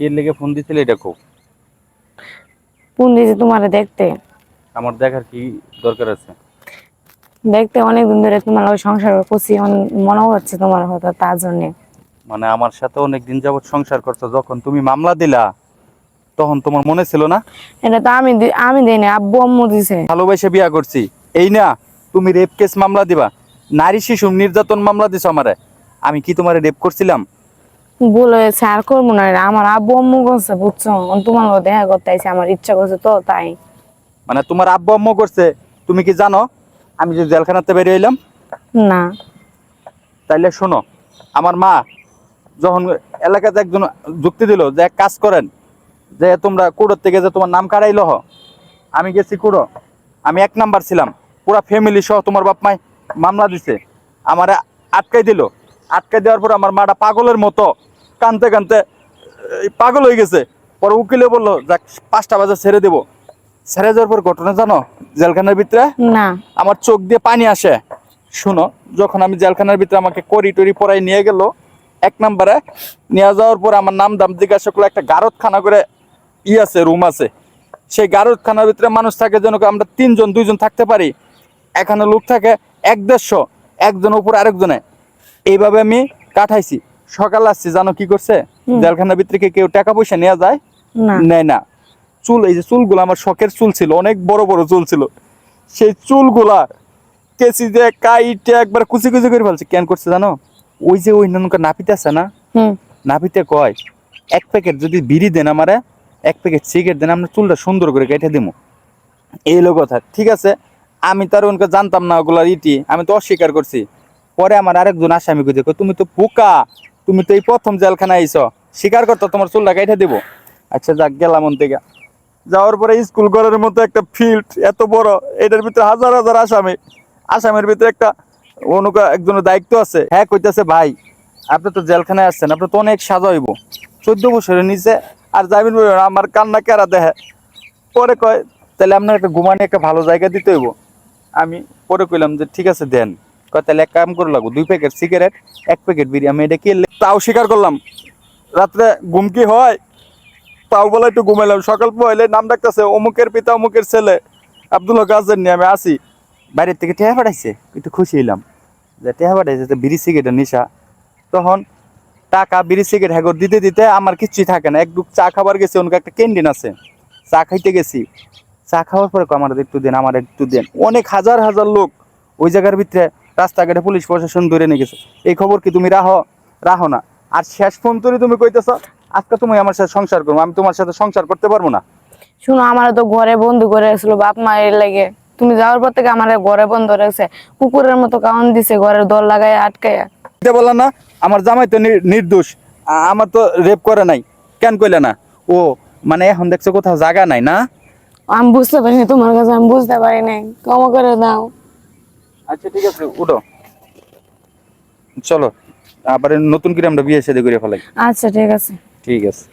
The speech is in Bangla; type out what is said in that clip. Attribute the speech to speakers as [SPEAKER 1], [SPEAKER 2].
[SPEAKER 1] কে লেগে ফোন দিছিলে এটা খুব?
[SPEAKER 2] দিয়েছে তোমারে দেখতে।
[SPEAKER 1] আমার দেখার কি দরকার আছে?
[SPEAKER 2] দেখতে অনেকদিন ধরে তোমার ওই সংসার করছি মনে হচ্ছে তোমার হয়তো তার জন্য।
[SPEAKER 1] মানে আমার সাথে অনেক দিন যাবত সংসার করছ যখন তুমি মামলা দিলা তখন তোমার মনে ছিল না?
[SPEAKER 2] এটা তো আমি আমি দেই না আব্বু আম্মু দিছে।
[SPEAKER 1] ভালোবেসে বিয়া করছি। এই না তুমি রেপ কেস মামলা দিবা। নারী শিশু নির্যাতন মামলা দিছো আমারে। আমি কি তোমারে রেপ করছিলাম?
[SPEAKER 2] হয়েছে আর করব না আমার আব্বু আম্মু করছে বুঝছ? তোমার দেখা করতে আমার ইচ্ছা করছে তো তাই।
[SPEAKER 1] মানে তোমার আব্বু আম্মু করছে তুমি কি জানো? আমি যে জেলখানাতে বেরিয়ে এলাম।
[SPEAKER 2] না।
[SPEAKER 1] তাইলে শোনো আমার মা যখন এলাকাতে একজন যুক্তি দিল যে এক কাজ করেন যে তোমরা কুড়োর থেকে যে তোমার নাম কাড়াইলো হ আমি গেছি কুড়ো। আমি এক নাম্বার ছিলাম পুরা ফ্যামিলি সহ তোমার বাপ মাই মামলা দিছে। আমার আটকাই দিল। আটকাই দেওয়ার পর আমার মাটা পাগলের মতো কানতে কানতে পাগল হয়ে গেছে। পরে উকিলে বলল যাক পাঁচটা বাজে ছেড়ে দেবো। ছেড়ে যাওয়ার পর ঘটনা জানো? জেলখানার ভিতরে?
[SPEAKER 2] না।
[SPEAKER 1] আমার চোখ দিয়ে পানি আসে। শুনো যখন আমি জেলখানার ভিতরে আমাকে করি টরি পরাই নিয়ে গেল এক নম্বরে নিয়ে যাওয়ার পর আমার নাম দাম জিজ্ঞাসা করল একটা গারদখানা করে ই আছে রুম আছে। সেই গারদখানার ভিতরে মানুষ থাকে যেন আমরা তিনজন দুইজন থাকতে পারি। এখানে লোক থাকে এক দেড়শো একজন উপর আরেকজনে। এইভাবে আমি কাটাইছি। সকাল আসছি জানো কি করছে?
[SPEAKER 2] হুম।
[SPEAKER 1] জেলখানার ভিতরে কি কেউ টাকা পয়সা নেওয়া যায়? নেয় না। চুল এই যে চুলগুলো আমার শখের চুল ছিল অনেক বড় বড় চুল ছিল। সেই চুলগুলা কেসি যে কাইটে একবার কুচি কুচি করে ফেলছে। কেন করছে জানো? ওই যে ওই নৌকা নাপিতে আছে না? নাপিতে কয় এক প্যাকেট যদি বিড়ি দেন আমারে এক প্যাকেট সিগারেট দেন আমরা চুলটা সুন্দর করে কেটে দিবো। এই হলো কথা। ঠিক আছে? আমি তার ওনকে জানতাম না ওগুলার ইটি আমি তো অস্বীকার করছি। পরে আমার আরেকজন আসামি কই দেখো তুমি তো পোকা। তুমি তো এই প্রথম জেলখানা আইছ স্বীকার করতো তোমার চুলটা কেটে দিব। আচ্ছা যাক, গেলাম থেকে যাওয়ার পরে স্কুল ঘরের মতো একটা ফিল্ড এত বড়, এটার ভিতরে হাজার হাজার আসামি। আসামের ভিতরে একটা অনুকা, একজনের দায়িত্ব আছে। হ্যাঁ কইতেছে, ভাই, আপনি তো জেলখানায় আসছেন, আপনি তো অনেক সাজা হইব। চোদ্দ বছরের নিচে আর জামিন আমার কান্না কেরা দেখে পরে কয়, তাহলে আপনার একটা ঘুমানি একটা ভালো জায়গা দিতে হইব। আমি পরে কইলাম যে, ঠিক আছে, দেন। তাহলে এক কাম করে লাগবো, দুই প্যাকেট সিগারেট এক প্যাকেট বিড়ি আমি এটা কিনলে তাও স্বীকার করলাম। রাত্রে ঘুম কি হয়? তাও বলে একটু ঘুমাইলাম। সকাল পয়লে নাম ডাকতেছে, অমুকের পিতা, অমুকের ছেলে। আব্দুল হক আজের নিয়ে আমি আসি বাইরের থেকে টেহা পাঠাইছে একটু খুশি হইলাম। যে টেহা পাঠাইছে যে বিড়ি সিগারেটের নেশা। তখন টাকা বিড়ি সিগারেট হ্যাগর দিতে দিতে আমার কিচ্ছুই থাকে না। একটু চা খাবার গেছে ওনকে একটা ক্যান্টিন আছে। চা খাইতে গেছি। চা খাওয়ার পরে আমার একটু দেন, আমার একটু দেন। অনেক হাজার হাজার লোক ওই জায়গার ভিতরে রাস্তাঘাটে পুলিশ প্রশাসন ধরে নিয়ে গেছে। এই খবর কি তুমি রাহো? রাহো না। আর শেষ ফোন তুলি তুমি কইতেছ? আজকে তুমি আমার সাথে সংসার করব আমি তোমার সাথে সংসার করতে পারব না?
[SPEAKER 2] শুনো আমার তো ঘরে বন্ধু করে আসলো বাপ মায়ের লাগে। তুমি যাওয়ার পর থেকে আমার ঘরে বন্ধ রেখেছে। কুকুরের মতো কাউন দিছে ঘরের দর লাগায় আটকায়।
[SPEAKER 1] এটা বললা না আমার জামাই তো নির্দোষ। আমার তো রেপ করে নাই। কেন কইলে না? ও মানে এখন দেখছ কোথাও জায়গা নাই না?
[SPEAKER 2] আমি বুঝতে পারিনি তোমার কাছে আমি বুঝতে পারি নাই। ক্ষমা করে দাও।
[SPEAKER 1] আচ্ছা ঠিক আছে উঠো। চলো। আবার নতুন করে আমরা বিয়ে সাথে করে ফেলাই।
[SPEAKER 2] আচ্ছা ঠিক আছে।
[SPEAKER 1] ঠিক আছে।